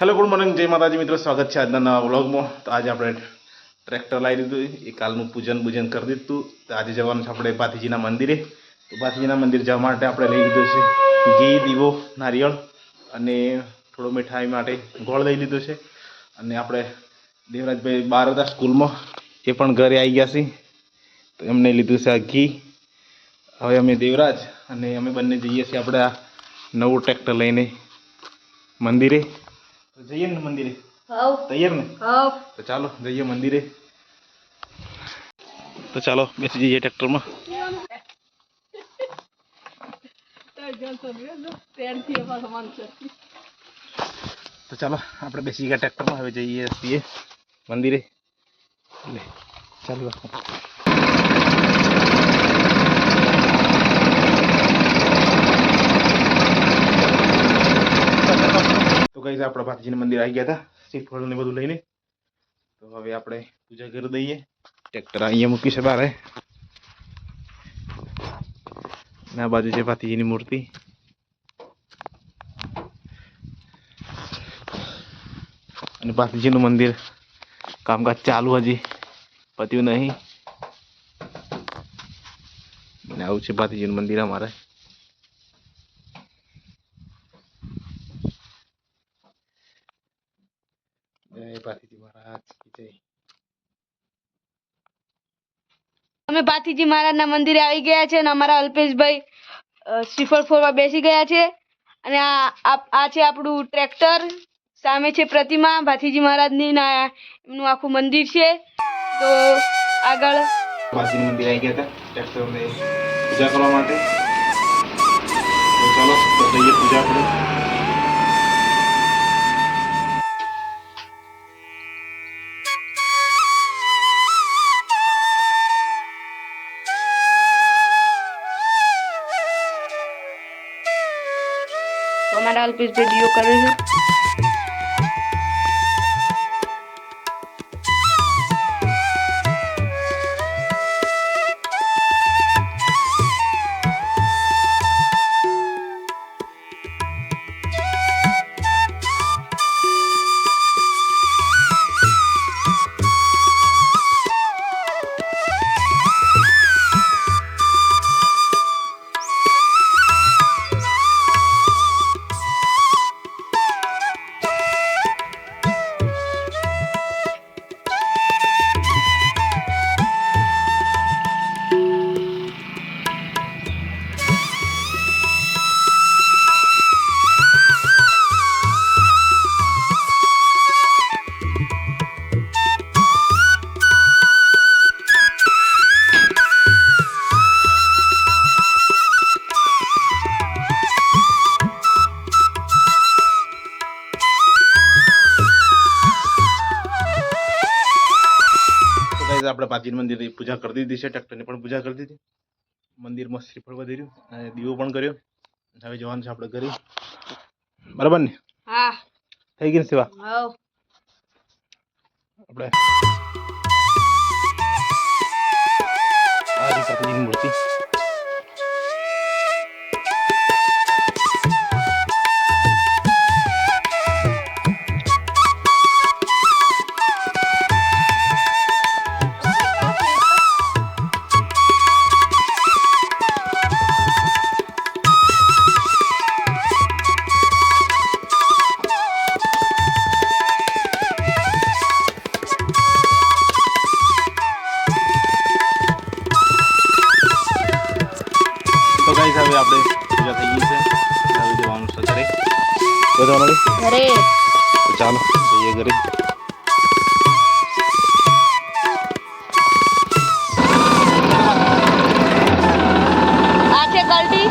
Hello good morning જય માતાજી મિત્રો. સ્વાગત છે આજના નવા વ્લોગમાં. તો આજે આપણે ટ્રેક્ટર લાવી દીધું. એ કાલનું પૂજન પૂજન કરી દીધું. તો આજે જવાનું છે આપણે ભાતીજીના મંદિરે. તો ભાતીજીના મંદિર જવા માટે આપણે લઈ લીધું છે ઘી, દીવો, નારિયેળ અને થોડો મીઠાઈ માટે ગોળ લઈ લીધો છે. અને આપણે દેવરાજભાઈ બાર હતા સ્કૂલમાં એ પણ ઘરે આવી ગયા છે. તો એમને લીધું છે આ ઘી. હવે અમે દેવરાજ અને અમે બંને જઈએ છીએ આપણે આ નવું ટ્રેક્ટર લઈને મંદિરે. તો જઈએ ને મંદિરે હવ તૈયાર ને હવ તો ચાલો જઈએ મંદિરે તો ચાલો બેસી જઈએ ટ્રેક્ટરમાં તો ચાલો આપણે બેસી ગયા ટ્રેક્ટરમાં હવે જઈએ છીએ મંદિરે લે ચાલો કઈ આપણે ભાતીજીના મંદિર આવી ગયા હતા. શ્રીફળ ને બધું લઈને. તો હવે આપણે પૂજા કરી દઈએ. ટ્રેક્ટર અહીંયા મૂકી છે બારે આ બાજુ છે ભાતીજીની મૂર્તિ. અને ભાતીજીનું મંદિર કામકાજ ચાલુ હજી. પત્યું નહીં. આવું છે ભાતીજીનું મંદિર અમારે. અમે પાથીજી મહારાજના મંદિરે આવી ગયા છે અને અમારા અલ્પેશભાઈ શ્રીફળ ફોરવા બેસી ગયા છે. અને આ આ- છે આપણું ટ્રેક્ટર. સામે છે પ્રતિમા. ભાથીજી મહારાજની ને એમનું આખું મંદિર છે. તો આગળ. ભાતીજીનું મંદિર આવી ગયા હતા. ટ્રેક્ટરને પૂજા કરવા માટે. તો ચાલો પૂજા આપણે. તો અમારા અલ્પેશભાઈ વીડિયો કરે છે. તો આપણે પાજીન મંદિરની પૂજા કરી દીધી છે ટ્રેક્ટરની પણ પૂજા કરી દીધી. મંદિરમાં શ્રીફળ વધેર્યું અને દીવો પણ કર્યો. હવે જવાનું છે આપણે ઘરે. બરાબર ને? હા. થઈ ગઈ સેવા? આપણે તો ગાઈઝ હવે આપણે પૂજા થઈ ગઈ છે. હવે જવાનું છે ઘરે તો જવાનું ભાઈ? ઘરે. તો ચાલો જઈએ ઘરે. આ છે કલટી